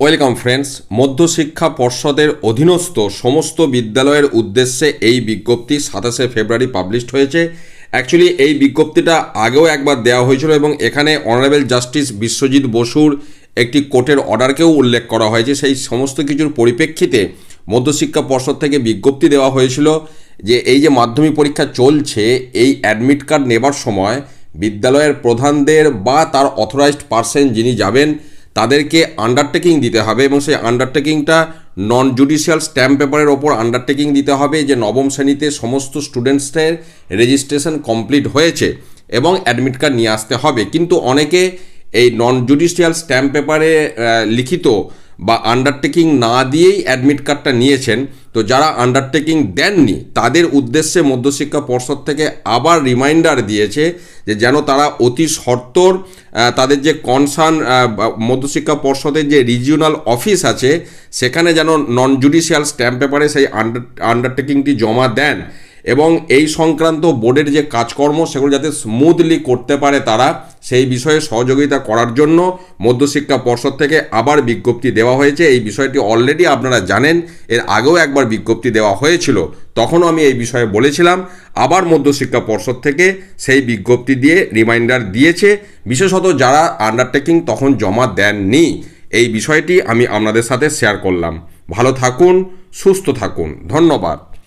Welcome friends, মধ্যশিক্ষা পর্ষদের অধীনস্থ সমস্ত বিদ্যালয়ের উদ্দেশ্যে এই বিজ্ঞপ্তি সাতাশে ফেব্রুয়ারি পাবলিশড হয়েছে। অ্যাকচুয়ালি এই বিজ্ঞপ্তিটা আগেও একবার দেওয়া হয়েছিল এবং এখানে অনারেবল জাস্টিস বিশ্বজিৎ বসুর একটি কোর্টের অর্ডারকেও উল্লেখ করা হয়েছে। সেই সমস্ত কিছুর পরিপ্রেক্ষিতে মধ্যশিক্ষা পর্ষদ থেকে বিজ্ঞপ্তি দেওয়া হয়েছিল যে এই যে মাধ্যমিক পরীক্ষা চলছে, এই অ্যাডমিট কার্ড নেবার সময় বিদ্যালয়ের প্রধানদের বা তার অথরাইজড পার্সন যিনি যাবেন তাদেরকে আন্ডারটেকিং দিতে হবে এবং সেই আন্ডারটেকিংটা নন জুডিশিয়াল স্ট্যাম্প পেপারের ওপর আন্ডারটেকিং দিতে হবে যে নবম শ্রেণীতে সমস্ত স্টুডেন্টসদের রেজিস্ট্রেশন কমপ্লিট হয়েছে এবং অ্যাডমিট কার্ড নিয়ে আসতে হবে। কিন্তু অনেকে এই নন জুডিশিয়াল স্ট্যাম্প পেপারে লিখিত বা আন্ডারটেকিং না দিয়েই অ্যাডমিট কার্ডটা নিয়েছেন তো যারা আন্ডারটেকিং দেননি তাদের উদ্দেশ্যে মধ্যশিক্ষা পর্ষদ থেকে আবার রিমাইন্ডার দিয়েছে যে যেন তারা অতি আহ, তাদের যে কনসার্ন মধ্যশিক্ষা পর্ষদের যে রিজিওনাল অফিস আছে সেখানে যেন নন জুডিশিয়াল স্ট্যাম্প পেপারে সেই আন্ডার আন্ডারটেকিংটি জমা দেন। এবং এই সংক্রান্ত বোর্ডের যে কাজকর্ম সেগুলো যাতে স্মুথলি করতে পারে তারা, সেই বিষয়ে সহযোগিতা করার জন্য মধ্যশিক্ষা পর্ষদ থেকে আবার বিজ্ঞপ্তি দেওয়া হয়েছে। এই বিষয়টি অলরেডি আপনারা জানেন, এর আগেও একবার বিজ্ঞপ্তি দেওয়া হয়েছিল, তখনও আমি এই বিষয়ে বলেছিলাম। আবার মধ্যশিক্ষা পর্ষদ থেকে সেই বিজ্ঞপ্তি দিয়ে রিমাইন্ডার দিয়েছে। বিশেষত যারা আন্ডারটেকিং তখন জমা দেননি, এই বিষয়টি আমি আপনাদের সাথে শেয়ার করলাম। ভালো থাকুন, সুস্থ থাকুন। ধন্যবাদ।